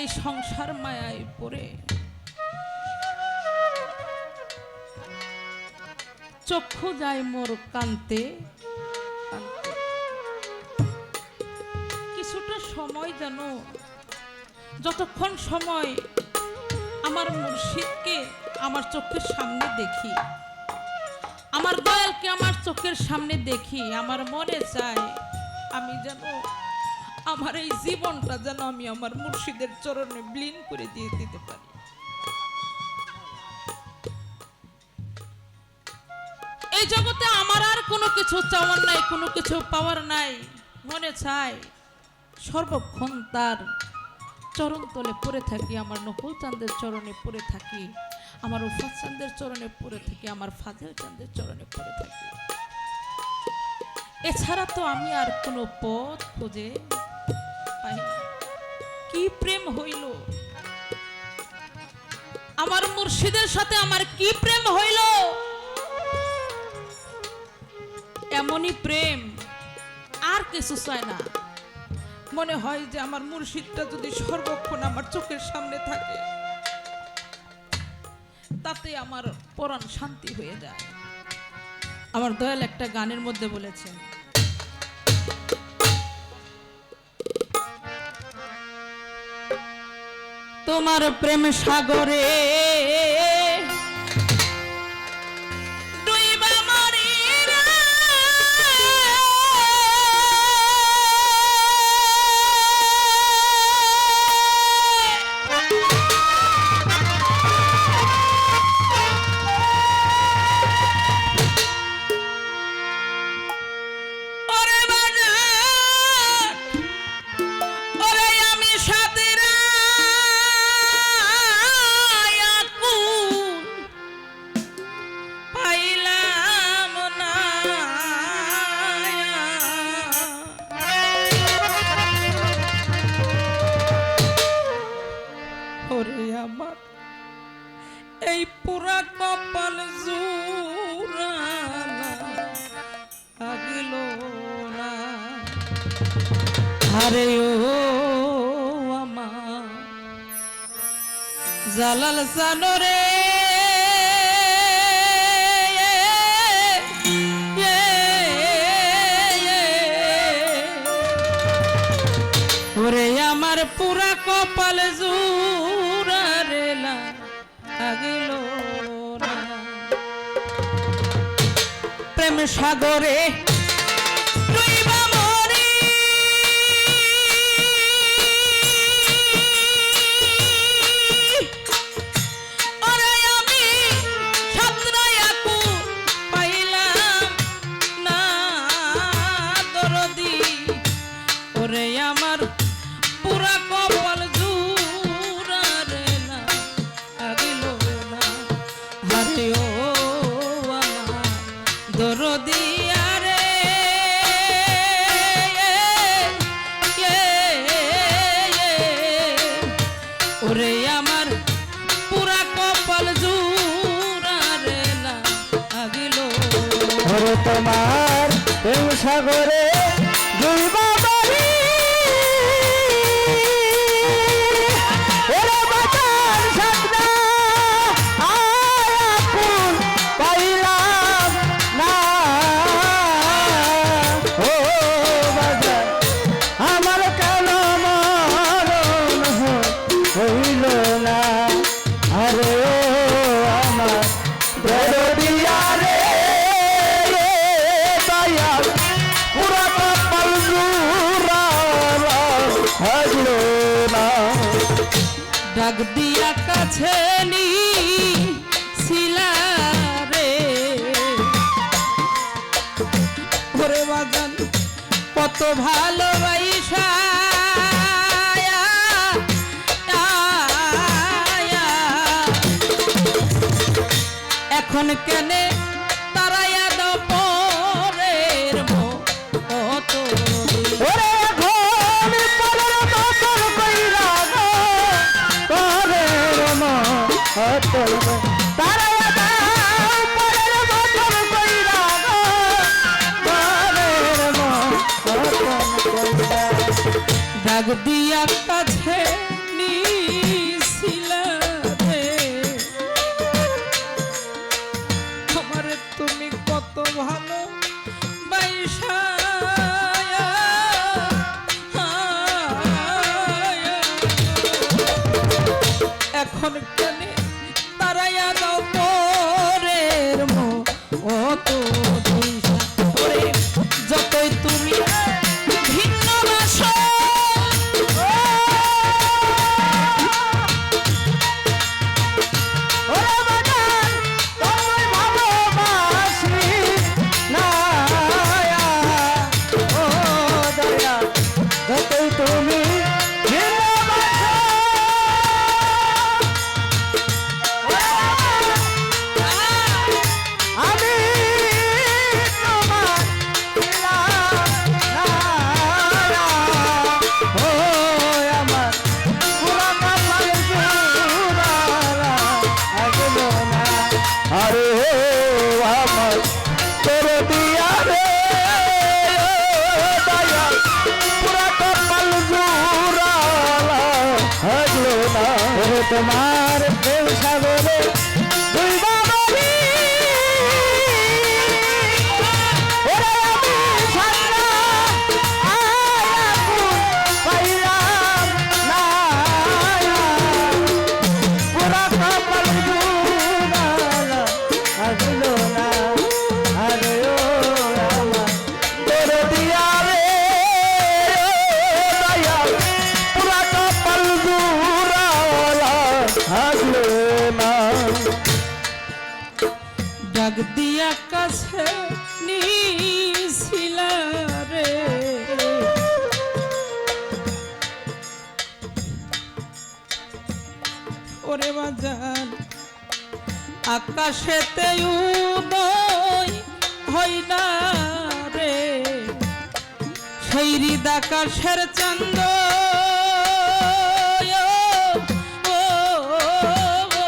এই সংসার মায়ায় পড়ে চক্ষু যায় মোর কান্তে। কিছুটা সময় যেন, যতক্ষণ সময় আমার মুর্শিদকে আমার চোখের সামনে দেখি, আমার দয়ালকে আমার চোখের সামনে দেখি, আমার মনে চায় আমি যেন আমার এই জীবনটা যেন আমি আমার মুর্শিদের চরণে বিলীন করে দিয়ে দিতে পারি। এই জগতে আমার আর কোনো কিছু চাওয়ার নাই, কোনো কিছু পাওয়ার নাই। মনে চাই, সর্বক্ষণ তার চরণ তলে পড়ে থাকি, আমার নকুল চাঁদের চরণে পড়ে থাকি, আমার উফাত চাঁদের চরণে পড়ে থাকি, আমার ফাজেল চাঁদের চরণে পড়ে থাকি। এছাড়া তো আমি আর কোনো পথ খুঁজে কি প্রেম হইল? আমার মুর্শিদের সাথে আমার কি প্রেম হইল? এমনই প্রেম আর কিছু চায় না। মনে হয় যে আমার মুর্শিদটা যদি সর্বক্ষণ আমার চোখের সামনে থাকে, তাতে আমার পরাণ শান্তি হয়ে যায়। আমার দয়াল একটা গানের মধ্যে বলেছেন তোমার প্রেম সাগরে ওরে আমার। এই পুরা কপাল জুরানা না। আরে ও আমার। জালাল সানরে ওরে আমার পুরা কপাল প্রেম সাগরে তোমার প্রেম সাগরে আয়াকুন পাইলাম না। ও আমার কেন মরণ হইল না? আরে আমার দিয়া কাছে নি শিলা রে। ওরে বাজান এখন কেনে তোমার প্রেম সাগর ডাক আকাশে কাছে রে। ওরে বাজার আকাশেতে উদয় হই না রে। সেই হৃদ আকাশের চন্দ্র, ও ও ও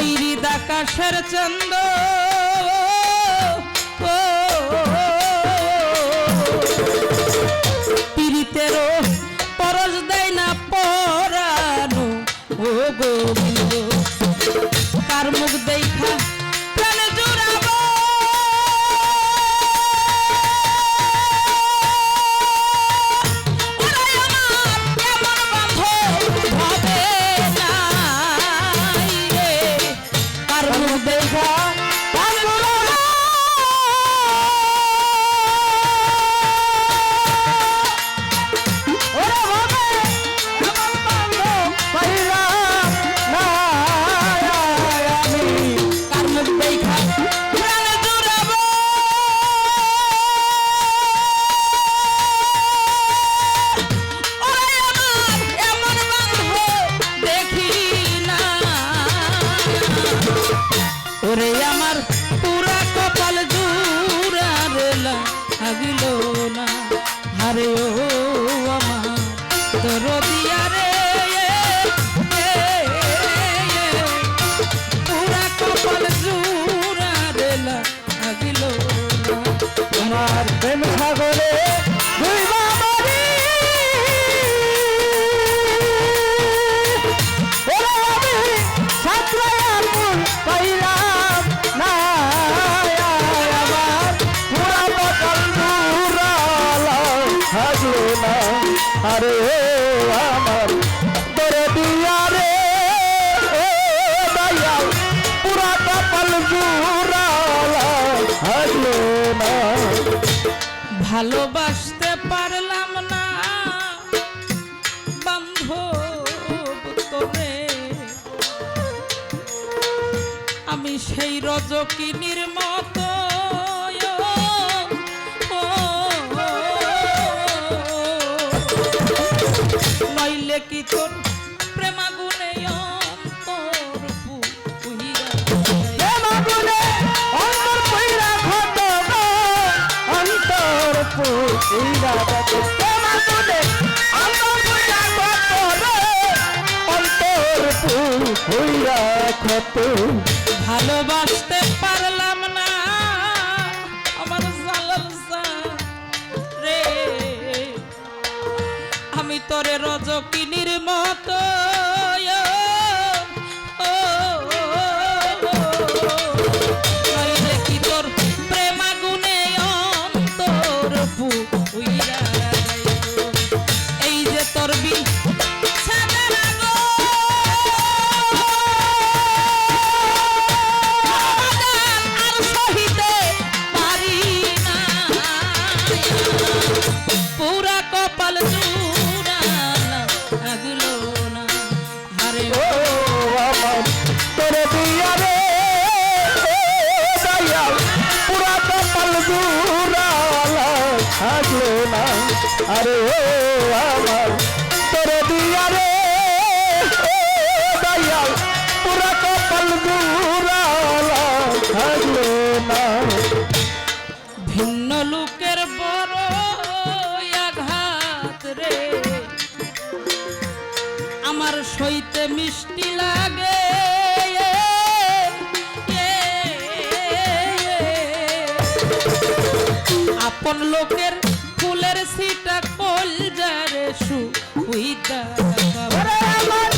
ওই হৃদাকাশের চন্দ্র ভালোবাসতে পারলাম না বান্ধব তোরে আমি সেই রজকিনীর মতো নইলে কি তোর হইয়া কত ভালোবাসতে পারলাম না। আমার জালাল রে। আমি তোরে রজকিনীর মতো সইতে মিষ্টি লাগে। আপন লোকের ফুলের সিটা কল যারে সু আমার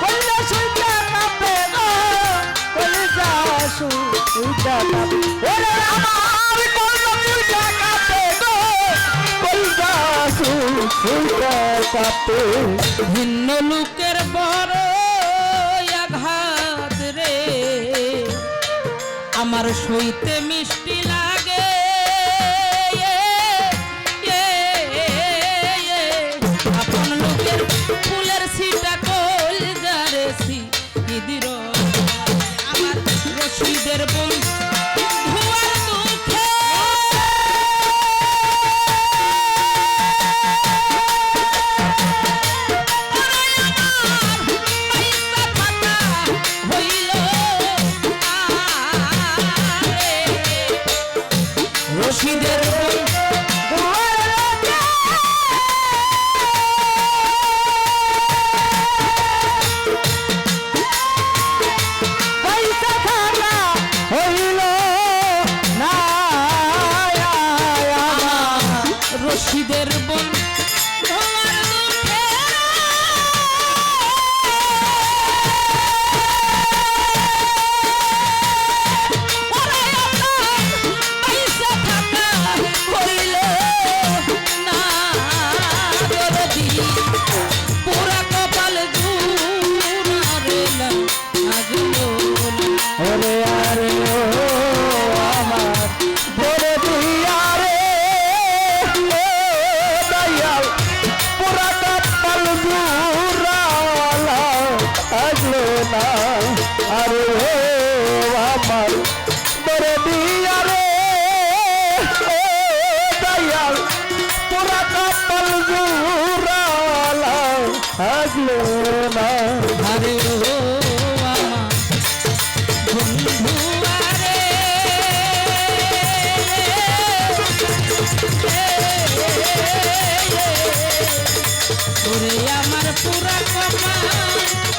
কইলা সুইটা কাঁপে আমার ভিন্ন লোকের বড় আঘাত রে। আমার সইতে মিষ্টি লাগে। আপন লোকের ফুলের সিটা কল যারেছি দিদির আমার রশিদের বোন কাপাল তোরা কাপাল জোরালা না। আরে। আমার পুরা কপাল।